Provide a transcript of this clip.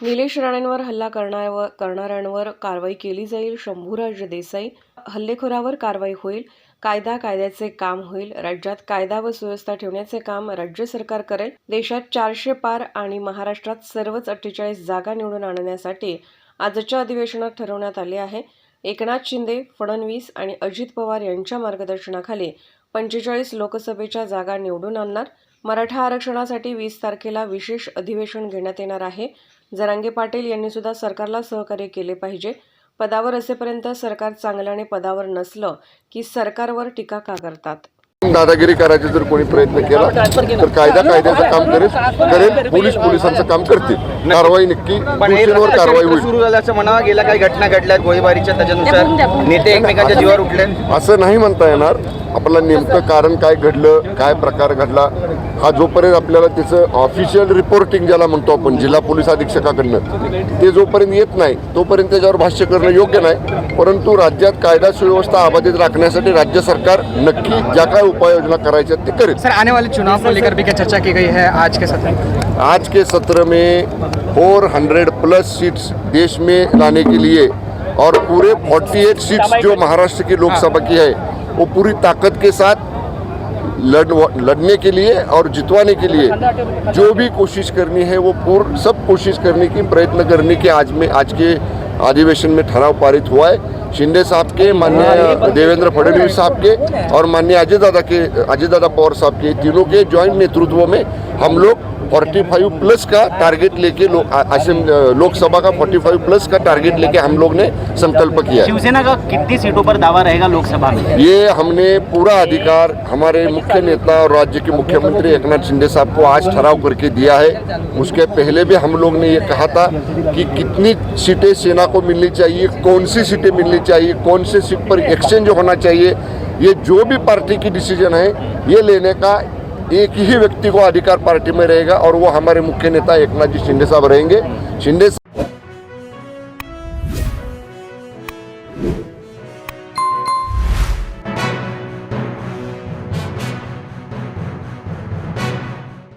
निलेश राणेंवर हल्ला करणाऱ्यावर करणाऱ्यांवर कारवाई केली जाईल. शंभूराज देसाई हल्लेखोरावर कारवाई होईल. कायदा कायद्याचे काम होईल. राज्यात कायदा व सुव्यवस्था ठेवण्याचे काम राज्य सरकार करेल. देशात चारशे पार आणि महाराष्ट्रात सर्वच अठ्ठेचाळीस जागा निवडून आणण्यासाठी आजच्या अधिवेशनात ठरवण्यात आले आहे. एकनाथ शिंदे फडणवीस आणि अजित पवार यांच्या मार्गदर्शनाखाली पंचेचाळीस लोकसभेच्या जागा निवडून आणणार. मराठा आरक्षणासाठी वीस तारखेला विशेष अधिवेशन घेण्यात येणार आहे. जरांगे पाटील यांनी सुद्धा सरकारला सहकार्य केले पाहिजे. पदावर असेपर्यंत सरकार चांगल्याने पदावर नसलं की सरकारवर टीका का करतात? दादागिरी करायचा जर कोणी प्रयत्न केला तर कायदा कायद्याचं काम करेल करेल पोलीस पोलिसांचं काम करतील. कारवाई नक्की दोषींवर कारवाई होईल. सुरू झालं असं म्हणावं गेल्या काही घटना घडल्यात गोळीबारीच्या त्याच्यानुसार नेते एकमेकांच्या जीवावर उठले असं नाही म्हणता येणार. आपलं नेमकं कारण काय घडलं काय प्रकार घडला हा जोपर्यंत आपल्याला त्याचं ऑफिशियल रिपोर्टिंग ज्याला म्हणतो आपण जिल्हा पोलीस अधीक्षकाकडनं ते जोपर्यंत येत नाही तोपर्यंत त्याच्यावर भाष्य करणं योग्य नाही. परंतु राज्यात कायदा सुव्यवस्था अबाधित राखण्यासाठी राज्य सरकार नक्की ज्या काय उपाययोजना करायच्या ते करेल. सर आने वाले चुनाव को लेकर भी क्या चर्चा की गई है आज के सत्र में? आज के सत्र में 400 प्लस सीट्स देश में लाने के लिए और पूरे 48 सीट्स जो महाराष्ट्र की लोकसभा की है वो पूरी ताकत के साथ लड़ लड़ने के लिए और जितवाने के लिए जो भी कोशिश करनी है वो पूर्ण सब कोशिश करने की प्रयत्न करने की आज में आज के अधिवेशन में ठराव पारित हुआ है। शिंदे साहब के माननीय देवेंद्र फडणवीस साहब के और माननीय अजय दादा के अजय दादा पवार साहब के तीनों के ज्वाइंट नेतृत्व में हम लोग 45 प्लस का टारगेट लेके लो, लोकसभा का 45 प्लस का टारगेट लेके हम लोग ने संकल्प किया शिवसेना का कितनी सीटों पर दावा रहेगा लोकसभा में? ये हमने पूरा अधिकार हमारे मुख्य नेता और राज्य के मुख्यमंत्री एकनाथ शिंदे साहब को आज ठहराव करके दिया है। उसके पहले भी हम लोग ने ये कहा था कि कितनी सीटें सेना को मिलनी चाहिए कौन सी सीटें मिलनी चाहिए कौन से सीट पर एक्सचेंज होना चाहिए ये जो भी पार्टी की डिसीज़न है ये लेने का एक ही व्यक्ति को अधिकार पार्टी में रहेगा और वो हमारे मुख्य नेता एकनाथ जी शिंदे साहब रहेंगे। शिंदे